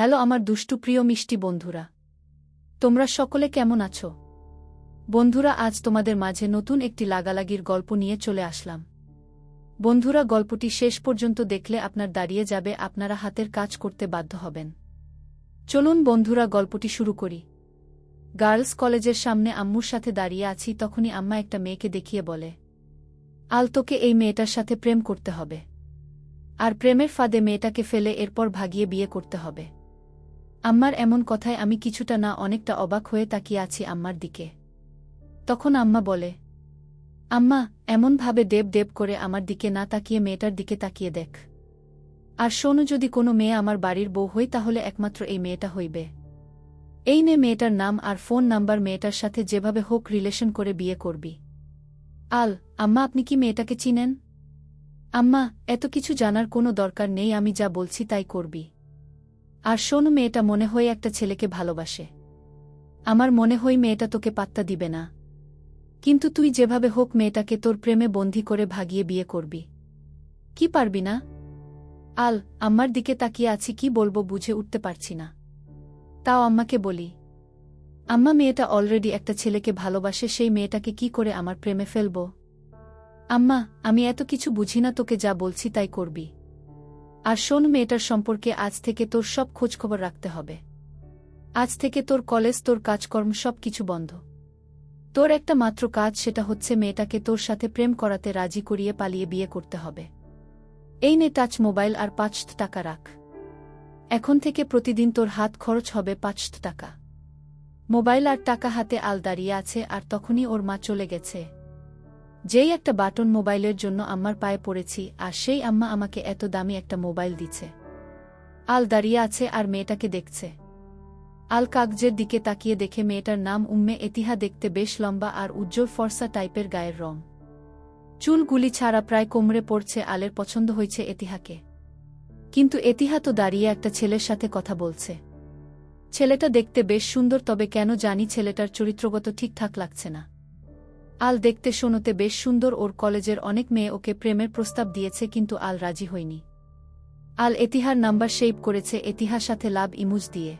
Hello আমার দুষ্টু প্রিয় মিষ্টি বন্ধুরা। তোমরা সকলে কেমন আছো? বন্ধুরা, আজ তোমাদের মাঝে নতুন একটি লাগালাগির গল্প নিয়ে চলে আসলাম। বন্ধুরা, গল্পটি শেষ পর্যন্ত দেখলে আপনার দাঁড়িয়ে যাবে, আপনারা হাতের কাজ করতে বাধ্য হবেন। চলুন বন্ধুরা, গল্পটি শুরু করি। গার্লস কলেজের সামনে আম্মুর সাথে দাঁড়িয়ে আছি, তখনই আম্মা একটা মেয়েকে দেখিয়ে বলে, আল, তোকে এই মেয়েটার সাথে প্রেম করতে হবে। আর প্রেমের ফাঁদে মেয়েটাকে ফেলে এরপর ভাগিয়ে বিয়ে করতে হবে। আম্মার এমন কথায় আমি কিছুটা না অনেকটা অবাক হয়ে তাকিয়ে আছি আম্মার দিকে। তখন আম্মা বলে, আম্মা, এমনভাবে দেব দেব করে আমার দিকে না তাকিয়ে মেয়েটার দিকে তাকিয়ে দেখ। আর শোনো, যদি কোনো মেয়ে আমার বাড়ির বউ হই, তাহলে একমাত্র এই মেয়েটা হইবে। এই নে মেয়েটার নাম আর ফোন নাম্বার মেয়েটার সাথে যেভাবে হোক রিলেশন করে বিয়ে করবি। আল, আম্মা, আপনি কি মেয়েটাকে চিনেন? আম্মা, এত কিছু জানার কোনো দরকার নেই, আমি যা বলছি তাই করবি। আর শোন, মেয়েটা মনে হয় একটা ছেলেকে ভালোবাসে। আমার মনে হয় মেয়েটা তোকে পাত্তা দিবে না। কিন্তু তুই যেভাবে হোক মেয়েটাকে তোর প্রেমে বন্দি করে ভাগিয়ে বিয়ে করবি। কি পারবি না? আল, আম্মার দিকে তাকিয়ে আছি, কি বলব বুঝে উঠতে পারছি না। তাও আম্মাকে বলি, আম্মা, মেয়েটা অলরেডি একটা ছেলেকে ভালোবাসে, সেই মেয়েটাকে কি করে আমার প্রেমে ফেলব? আম্মা, আমি এত কিছু বুঝি না, তোকে যা বলছি তাই করবি। আর শোন, মেয়েটার সম্পর্কে আজ থেকে তোর সব খোঁজখবর রাখতে হবে। আজ থেকে তোর কলেজ, তোর কাজকর্ম সব কিছু বন্ধ। তোর একটা মাত্র কাজ, সেটা হচ্ছে মেয়েটাকে তোর সাথে প্রেম করাতে রাজি করিয়ে পালিয়ে বিয়ে করতে হবে। এই নে টাচ মোবাইল আর পাঁচ টাকা রাখ। এখন থেকে প্রতিদিন তোর হাত খরচ হবে পাঁচ টাকা। মোবাইল আর টাকা হাতে আল দাঁড়িয়ে আছে, আর তখনই ওর মা চলে গেছে। যেই একটা বাটন মোবাইলের জন্য আম্মার পায়ে পড়েছি, আর সেই আম্মা আমাকে এত দামি একটা মোবাইল দিছে। আল দাঁড়িয়ে আছে আর মেয়েটাকে দেখছে। আল কাগজের দিকে তাকিয়ে দেখে মেয়েটার নাম উম্মে এতিহা দেখতে বেশ লম্বা আর উজ্জ্বল ফর্সা টাইপের গায়ের রং। চুলগুলি ছাড়া প্রায় কোমরে পড়ছে আলের পছন্দ হয়েছে এতিহাকে। কিন্তু এতিহা তো দাঁড়িয়ে একটা ছেলের সাথে কথা বলছে। ছেলেটা দেখতে বেশ সুন্দর, তবে কেন জানি ছেলেটার চরিত্রগত ঠিকঠাক লাগছে না। আল দেখতে শোনোতে বেশ সুন্দর ওর কলেজের অনেক মেয়ে ওকে প্রেমের প্রস্তাব দিয়েছে কিন্তু আল রাজি হয়নি। আল এতিহার নাম্বার শেপ করেছে এতিহার সাথে লাভ ইমুজ দিয়ে।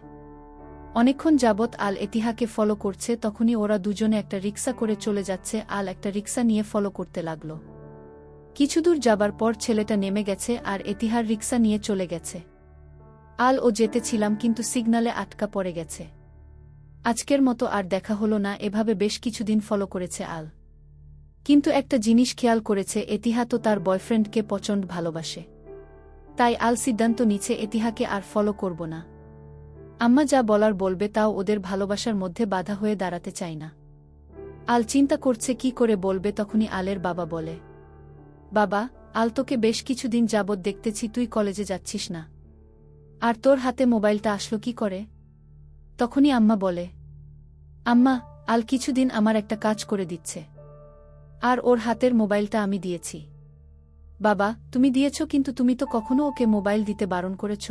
অনেকক্ষণ যাবৎ আল এতিহাকে ফলো করছে তখনই ওরা দুজনে একটা রিক্সা করে চলে যাচ্ছে, আল একটা রিক্সা নিয়ে ফলো করতে লাগল। কিছুদূর যাবার পর ছেলেটা নেমে গেছে আর এতিহার রিক্সা নিয়ে চলে গেছে। আল ও যেতেছিলাম কিন্তু সিগনালে আটকা পড়ে গেছে। আজকের মতো আর দেখা হলো না, এভাবে বেশ কিছুদিন ফলো করেছে আল। কিন্তু একটা জিনিস খেয়াল করেছে এতিহা তো তার বয়ফ্রেন্ডকে প্রচণ্ড ভালোবাসে। তাই আল সিদ্ধান্ত নিচ্ছে এতিহাকে আর ফলো করব না। আম্মা যা বলার বলবে তাও ওদের ভালোবাসার মধ্যে বাধা হয়ে দাঁড়াতে চাই না। আল চিন্তা করছে কি করে বলবে তখনই আলের বাবা বলে, বাবা, আল তোকে বেশ কিছুদিন যাবৎ দেখতেছি, তুই কলেজে যাচ্ছিস না। আর তোর হাতে মোবাইলটা আসলো কি করে? তখনই আম্মা বলে, আম্মা, আল কিছুদিন আমার একটা কাজ করে দিচ্ছে। আর ওর হাতের মোবাইলটা আমি দিয়েছি। বাবা, তুমি দিয়েছ কিন্তু তুমি তো কখনো ওকে মোবাইল দিতে বারণ করেছ?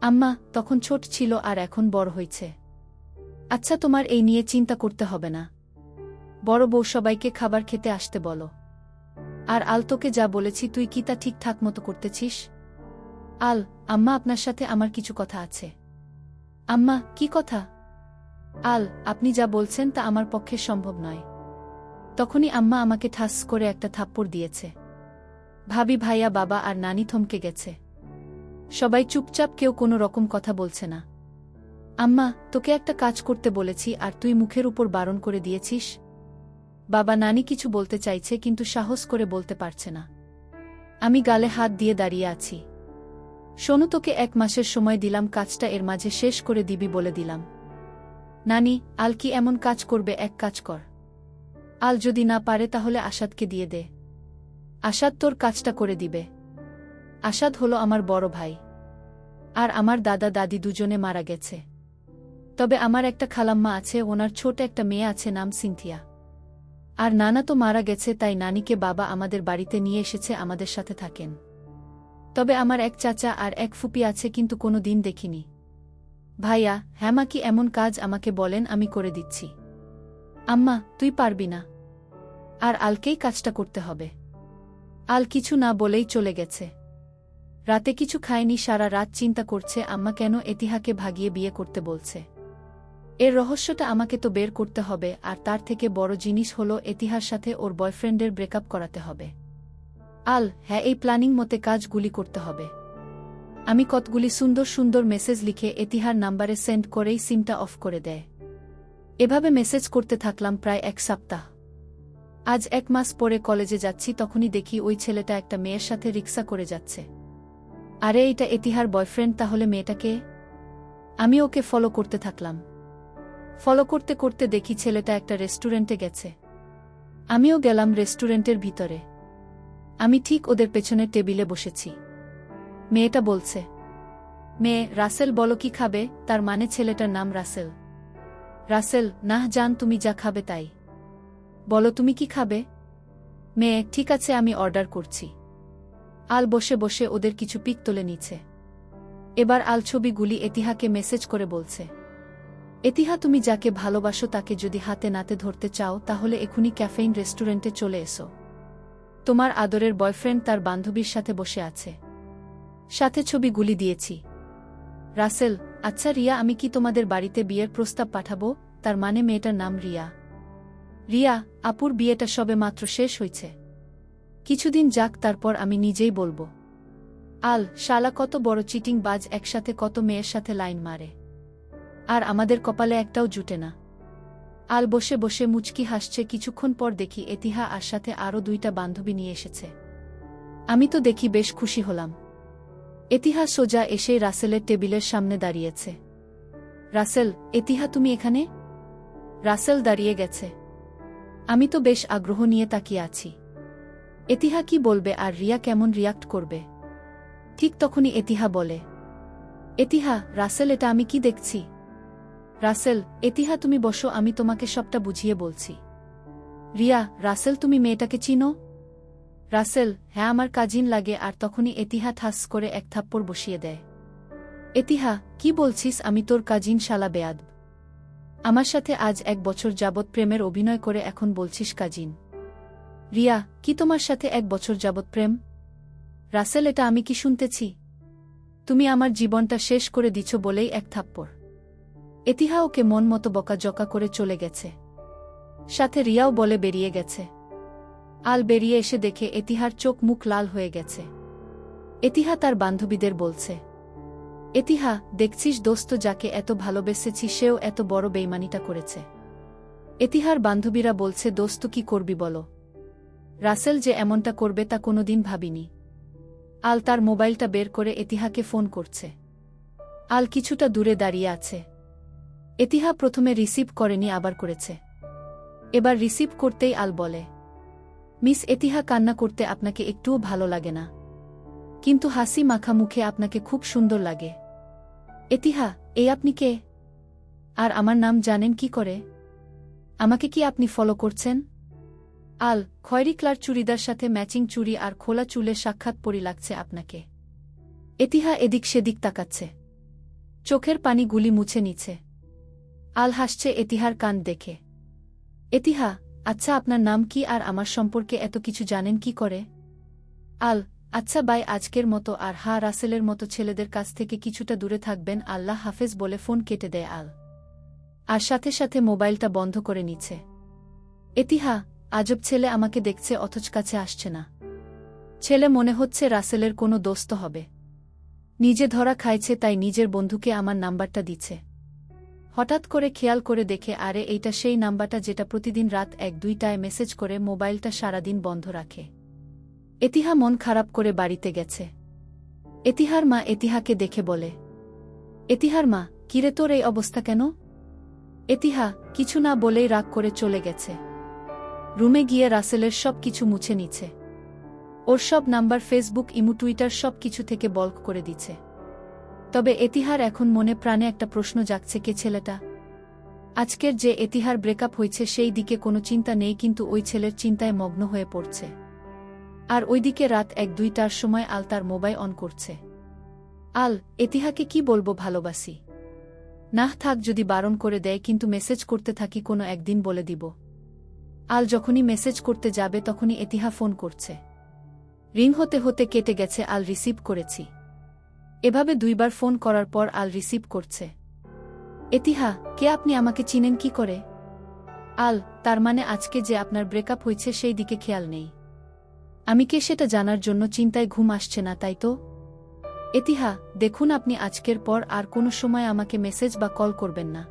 আম্মা, তখন ছোট ছিল আর এখন বড় হয়েছে। আচ্ছা তোমার এই নিয়ে চিন্তা করতে হবে না। বড় বউ সবাইকে খাবার খেতে আসতে বলো। আর আল তোকে যা বলেছি, তুই কি তা ঠিকঠাক মতো করতেছিস? আল, আম্মা আপনার সাথে আমার কিছু কথা আছে। আম্মা, কি কথা? আল, আপনি যা বলছেন তা আমার পক্ষে সম্ভব নয়। তখনই আম্মা আমাকে ঠাস করে একটা থাপ্পড় দিয়েছে। ভাবি, ভাইয়া, বাবা আর নানি থমকে গেছে। সবাই চুপচাপ কেউ কোনো রকম কথা বলছে না। আম্মা, তোকে একটা কাজ করতে বলেছি আর তুই মুখের উপর বারণ করে দিয়েছিস? বাবা, নানি কিছু বলতে চাইছে কিন্তু সাহস করে বলতে পারছে না। আমি গালে হাত দিয়ে দাঁড়িয়ে আছি। শোনো তোকে এক মাসের সময় দিলাম, কাজটা এর মাঝে শেষ করে দিবি বলে দিলাম। নানি, আল কি এমন কাজ করবে, এক কাজ কর। আল যদি না পারে তাহলে আসাদকে দিয়ে দে। আসাদ তোর কাজটা করে দিবে। আসাদ হলো আমার বড় ভাই। আর আমার দাদা দাদি দুজনে মারা গেছে। তবে আমার একটা খালাম্মা আছে, ওনার ছোট একটা মেয়ে আছে, নাম সিনথিয়া। আর নানা তো মারা গেছে, তাই নানিকে বাবা আমাদের বাড়িতে নিয়ে এসেছে, আমাদের সাথে থাকেন। তবে আমার এক চাচা আর এক ফুপি আছে কিন্তু কোনো দিন দেখিনি। ভাইয়া হ্যামা কি এমন কাজ আমাকে বলেন, আমি করে দিচ্ছি। আম্মা, তুই পারবি না। আর আলকেই কাজটা করতে হবে। আল কিছু না বলেই চলে গেছে। রাতে কিছু খায়নি, সারা রাত চিন্তা করছে, আম্মা কেন এতিহাকে ভাগিয়ে বিয়ে করতে বলছে। এর রহস্যটা আমাকে তো বের করতে হবে, আর তার থেকে বড় জিনিস হল এতিহার সাথে ওর বয়ফ্রেন্ডের ব্রেকআপ করাতে হবে। আল হ্যাঁ এই প্ল্যানিং মতে কাজগুলি করতে হবে। আমি কতগুলি সুন্দর সুন্দর মেসেজ লিখে এতিহার নাম্বারে সেন্ড করেই সিমটা অফ করে দেয়। এভাবে মেসেজ করতে থাকলাম প্রায় এক সপ্তাহ। আজ এক মাস পরে কলেজে যাচ্ছি, তখনই দেখি ওই ছেলেটা একটা মেয়ের সাথে রিক্সা করে যাচ্ছে। আরে, এইটা এতিহার বয়ফ্রেন্ড, তাহলে মেয়েটাকে আমি ওকে ফলো করতে থাকলাম। ফলো করতে করতে দেখি ছেলেটা একটা রেস্টুরেন্টে গেছে। আমিও গেলাম রেস্টুরেন্টের ভিতরে। আমি ঠিক ওদের পেছনের টেবিলে বসেছি। মেয়েটা বলছে, মেয়ে, রাসেল বলো কি খাবে? তার মানে ছেলেটার নাম রাসেল। রাসেল, নাহ, জান, তুমি যা খাবে তাই। বলো তুমি কি খাবে? মেয়ে, ঠিক আছে, আমি অর্ডার করছি। আল বসে বসে ওদের কিছু পিক তুলে নিচ্ছে। এবার আল ছবিগুলি এতিহাকে মেসেজ করে বলছে, এতিহা, তুমি যাকে ভালোবাসো তাকে যদি হাতে নাতে ধরতে চাও, তাহলে এখুনি ক্যাফেইন রেস্টুরেন্টে চলে এসো। তোমার আদরের বয়ফ্রেন্ড তার বান্ধবীর সাথে বসে আছে। সাথে ছবি গুলি দিয়েছি। রাসেল আচ্ছা রিয়া, আমি কি তোমাদের বাড়িতে বিয়ের প্রস্তাব পাঠাবো? তার মানে মেয়েটার নাম রিয়া। রিয়া, আপুর বিয়েটা সবে মাত্র শেষ হয়েছে। কিছুদিন যাক, তারপর আমি নিজেই বলব। আল, শালা কত বড় চিটিং বাজ, একসাথে কত মেয়ের সাথে লাইন মারে। আর আমাদের কপালে একটাও জুটে না। আল বসে বসে মুচকি হাসছে। কিছুক্ষণ পর দেখি এতিহা আর সাথে আরও দুইটা বান্ধবী নিয়ে এসেছে। আমি তো দেখি বেশ খুশি হলাম। এতিহা সোজা এসে রাসেলের টেবিলের সামনে দাঁড়িয়েছে। রাসেল, এতিহা, তুমি এখানে? রাসেল দাঁড়িয়ে গেছে। আমি তো বেশ আগ্রহ নিয়ে তাকিয়ে আছি। এতিহা কি বলবে আর রিয়া কেমন রিয়াক্ট করবে? ঠিক তখনই এতিহা বলে, এতিহা, রাসেল, এটা আমি কি দেখছি? রাসেল, এতিহা তুমি বসো, আমি তোমাকে সবটা বুঝিয়ে বলছি। রিয়া, রাসেল, তুমি মেয়েটাকে চিনো? রাসেল হ্যাঁ আমার কাজিন লাগে, আর তখনই এতিহা ঠাস করে এক থাপ্পড় বসিয়ে দেয়। এতিহা, কি বলছিস, আমি তোর কাজিন শালা বেয়াদ আমার সাথে আজ এক বছর যাবৎ প্রেমের অভিনয় করে এখন বলছিস কাজিন। রিয়া, কি তোমার সাথে এক বছর যাবৎ প্রেম? রাসেল, এটা আমি কি শুনতেছি? তুমি আমার জীবনটা শেষ করে দিছ বলেই এক থাপ্পড়। এতিহা ওকে মন মতো বকাজকা করে চলে গেছে। সাথে রিয়াও বলে বেরিয়ে গেছে। আল বেরিয়ে এসে দেখে এতিহার চোখ মুখ লাল হয়ে গেছে। এতিহা তার বান্ধবীদের বলছে, এতিহা, দেখছিস দোস্ত যাকে এত ভালোবেসেছি, সেও এত বড় বেইমানিটা করেছে। এতিহার বান্ধবীরা বলছে, দোস্ত, কি করবি বলো? রাসেল যে এমনটা করবে তা কোনোদিন ভাবিনি। আল তার মোবাইলটা বের করে এতিহাকে ফোন করছে। আল কিছুটা দূরে দাঁড়িয়ে আছে। এতিহা প্রথমে রিসিভ করেনি, আবার করেছে। এবার রিসিভ করতেই আল বলে, মিস এতিহা, কান্না করতে আপনাকে একটুও ভালো লাগে না। কিন্তু হাসি মাখা মুখে আপনাকে খুব সুন্দর লাগে। এতিহা এই আপনি কে? আর আমার নাম জানেন কি করে? আমাকে কি আপনি ফলো করছেন? আল, খয়রি ক্লার চুড়িদার সাথে ম্যাচিং চুড়ি আর খোলা চুলে সাক্ষাৎ পরি লাগছে আপনাকে। এতিহা এদিক সেদিক তাকাচ্ছে। চোখের পানি গুলি মুছে নিচ্ছে। আল হাসছে এতিহার কান দেখে। এতিহা আচ্ছা আপনার নাম কি আর আমার সম্পর্কে এত কিছু জানেন কি করে? আল আচ্ছা বাই আজকের মতো আর হা রাসেলের মতো ছেলেদের কাছ থেকে কিছুটা দূরে থাকবেন আল্লাহ হাফেজ বলে ফোন কেটে দেয় আল। আর সাথে সাথে মোবাইলটা বন্ধ করে নিচ্ছে। এতিহা, আজব ছেলে আমাকে দেখছে অথচ কাছে আসছে না। ছেলে মনে হচ্ছে রাসেলের কোনো দোস্ত হবে। নিজে ধরা খাইছে তাই নিজের বন্ধুকে আমার নাম্বারটা দিচ্ছে। হঠাৎ করে খেয়াল করে দেখে, আরে, এইটা সেই নাম্বারটা যেটা প্রতিদিন রাত এক, দুইটায় মেসেজ করে মোবাইলটা সারাদিন বন্ধ রাখে। এতিহা মন খারাপ করে বাড়িতে গেছে। এতিহার মা এতিহাকে দেখে বলে, এতিহার মা কিরে তোর এই অবস্থা কেন? এতিহা, কিছু না বলেই রাগ করে চলে গেছে। রুমে গিয়ে রাসেলের সব কিছু মুছে নিচ্ছে ওর সব নাম্বার ফেসবুক, ইমু, টুইটার সব কিছু থেকে বল্ক করে দিচ্ছে তবে এতিহার এখন মনে প্রাণে একটা প্রশ্ন জাগছে, কে ছেলেটা? আজকের যে এতিহার ব্রেকআপ হয়েছে, সেই দিকে কোনো চিন্তা নেই, কিন্তু ওই ছেলের চিন্তায় মগ্ন হয়ে পড়ছে। আর ওইদিকে রাত এক দুইটার সময় আল তার মোবাইল অন করছে। আল, এতিহাকে কি বলব ভালোবাসি? নাহ থাক, যদি বারণ করে দেয়, কিন্তু মেসেজ করতে থাকি কোনো একদিন বলে দিব। আল যখনই মেসেজ করতে যাবে, তখনই এতিহা ফোন করছে। রিং হতে হতে কেটে গেছে, আল রিসিভ করেছি। এভাবে দুইবার ফোন করার পর আল রিসিভ করছে। এতিহা, কে আপনি আমাকে চিনেন কি করে? আল, তার মানে আজকে যে আপনার ব্রেকআপ হয়েছে সেই দিকে খেয়াল নেই। আমি কে সেটা জানার জন্য চিন্তায় ঘুম আসছে না, তাই তো? এতিহা, দেখুন আপনি আজকের পর আর কোনো সময় আমাকে মেসেজ বা কল করবেন না।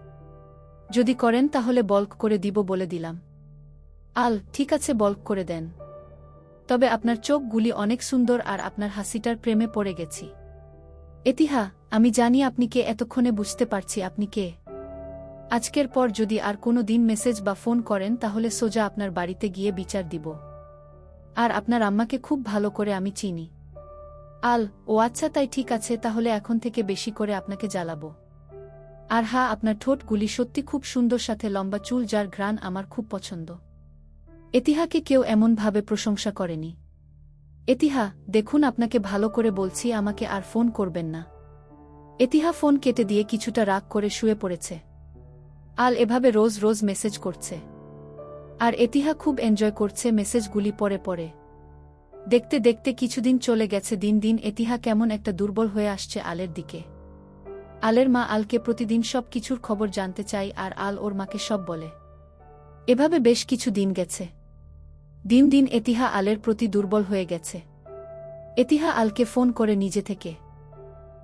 যদি করেন তাহলে বল্ক করে দিব বলে দিলাম। আল, ঠিক আছে, বল্ক করে দেন। তবে আপনার চোখগুলি অনেক সুন্দর আর আপনার হাসিটার প্রেমে পড়ে গেছি। এতিহা, আমি জানি আপনি কে, এতক্ষণে বুঝতে পারছি আপনি কে। আজকের পর যদি আর কোনো দিন মেসেজ বা ফোন করেন, তাহলে সোজা আপনার বাড়িতে গিয়ে বিচার দিব। আর আপনার আম্মাকে খুব ভালো করে আমি চিনি। আল, ও আচ্ছা তাই ঠিক আছে, তাহলে এখন থেকে বেশি করে আপনাকে জ্বালাবো। আর হ্যাঁ আপনার ঠোঁটগুলি সত্যি খুব সুন্দর, সাথে লম্বা চুল, যার ঘ্রাণ আমার খুব পছন্দ। এতিহাকে কেউ এমনভাবে প্রশংসা করেনি। এতিহা, দেখুন আপনাকে ভালো করে বলছি, আমাকে আর ফোন করবেন না। এতিহা ফোন কেটে দিয়ে কিছুটা রাগ করে শুয়ে পড়েছে। আল এভাবে রোজ রোজ মেসেজ করছে। আর এতিহা খুব এনজয় করছে মেসেজগুলি পরে পরে। দেখতে দেখতে কিছুদিন চলে গেছে, দিন দিন এতিহা কেমন একটা দুর্বল হয়ে আসছে আলের দিকে। আলের মা আলকে প্রতিদিন সব কিছুর খবর জানতে চাই আর আল ওর মাকে সব বলে। এভাবে বেশ কিছু দিন গেছে। দিন দিন এতিহা আলের প্রতি দুর্বল হয়ে গেছে। এতিহা আলকে ফোন করে নিজে থেকে।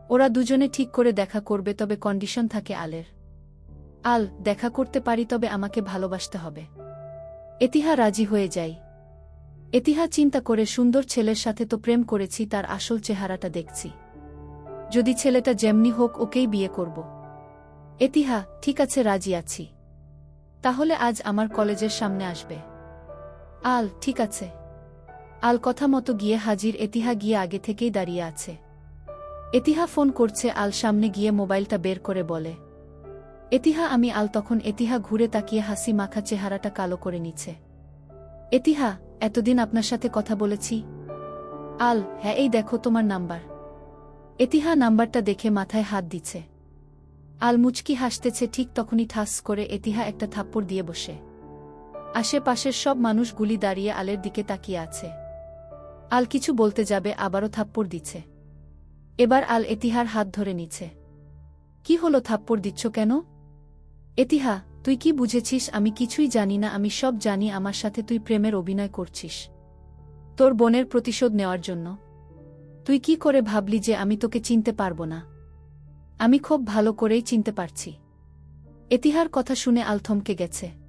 ওরা দুজনে ঠিক করে দেখা করবে তবে কন্ডিশন থাকে আলের। আল, দেখা করতে পারি তবে আমাকে ভালোবাসতে হবে। এতিহা রাজি হয়ে যাই এতিহা চিন্তা করে সুন্দর ছেলের সাথে তো প্রেম করেছি, তার আসল চেহারাটা দেখছি। যদি ছেলেটা যেমনি হোক ওকেই বিয়ে করব। এতিহা, ঠিক আছে, রাজি আছি। তাহলে আজ আমার কলেজের সামনে আসবে। আল, ঠিক আছে। আল কথা মতো গিয়ে হাজির এতিহা গিয়ে আগে থেকেই দাঁড়িয়ে আছে। এতিহা ফোন করছে আল সামনে গিয়ে মোবাইলটা বের করে বলে। এতিহা, আমি আল তখন এতিহা ঘুরে তাকিয়ে হাসি মাখা চেহারাটা কালো করে নিচ্ছে। এতিহা, এতদিন আপনার সাথে কথা বলেছি। আল হ্যাঁ এই দেখো তোমার নাম্বার। এতিহা নাম্বারটা দেখে মাথায় হাত দিচ্ছে। আল মুচকি হাসতেছে, ঠিক তখনই ঠাস করে এতিহা একটা থাপ্পড় দিয়ে বসে। আশেপাশের সব মানুষগুলি দাঁড়িয়ে আলের দিকে তাকিয়ে আছে। আল কিছু বলতে যাবে, আবারও থাপ্পড় দিচ্ছে। এবার আল এতিহার হাত ধরে নিচ্ছে। কি হলো, থাপ্পড় দিচ্ছ কেন? এতিহা, তুই কি বুঝেছিস? আমি কিছুই জানি না, আমি সব জানি, আমার সাথে তুই প্রেমের অভিনয় করছিস। তোর বোনের প্রতিশোধ নেওয়ার জন্য। তুই কি করে ভাবলি যে আমি তোকে চিনতে পারব না? আমি খুব ভালো করেই চিনতে পারছি। এতিহার কথা শুনে আল থমকে গেছে।